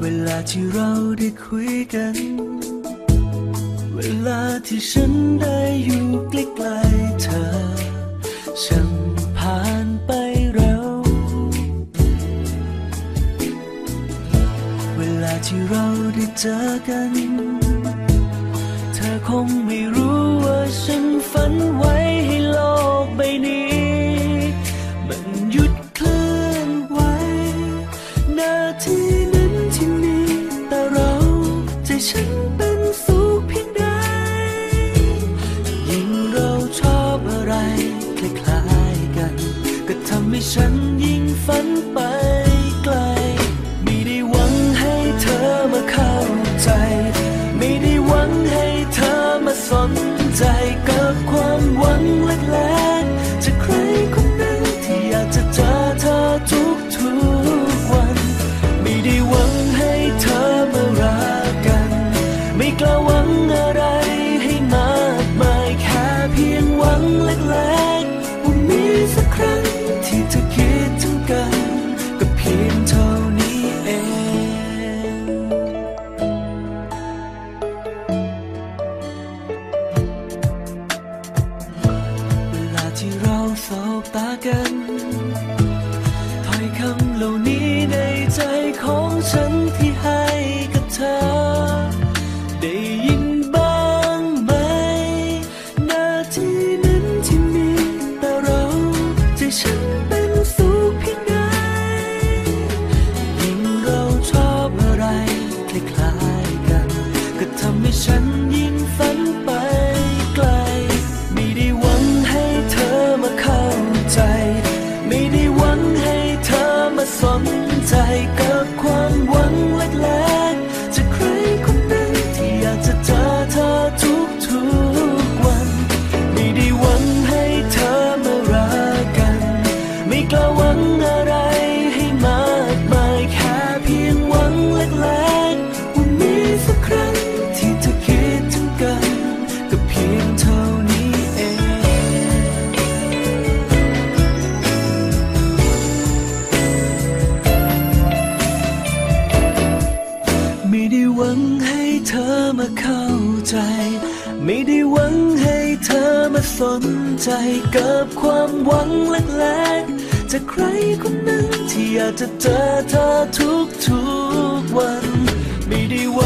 เวลาที่เราได้คุยกัน เวลาที่ฉันได้อยู่ใกล้ๆเธอ ฉันผ่านไปเร็ว เวลาที่เราได้เจอกัน ฉันเป็นสุขเพียงใด ยิ่งเราชอบอะไร คล้ายๆกัน ก็ทำให้ฉันยิ่งฝันไปไกล ไม่ได้หวังให้เธอมาเข้าใจ ไม่ได้ ตากันถ้อยคำเหล่านี้ในใจของฉันที่ให้กับเธอ ได้ยินบ้างไหม นาทีนั้นที่มีแต่เราใจฉัน อ เข้าใจ ไม่ได้หวังให้เธอมาสนใจกับความหวังเล็กๆจากใครคนนั้นที่อยากจะเจอเธอทุกๆวัน ไม่ได้ว่า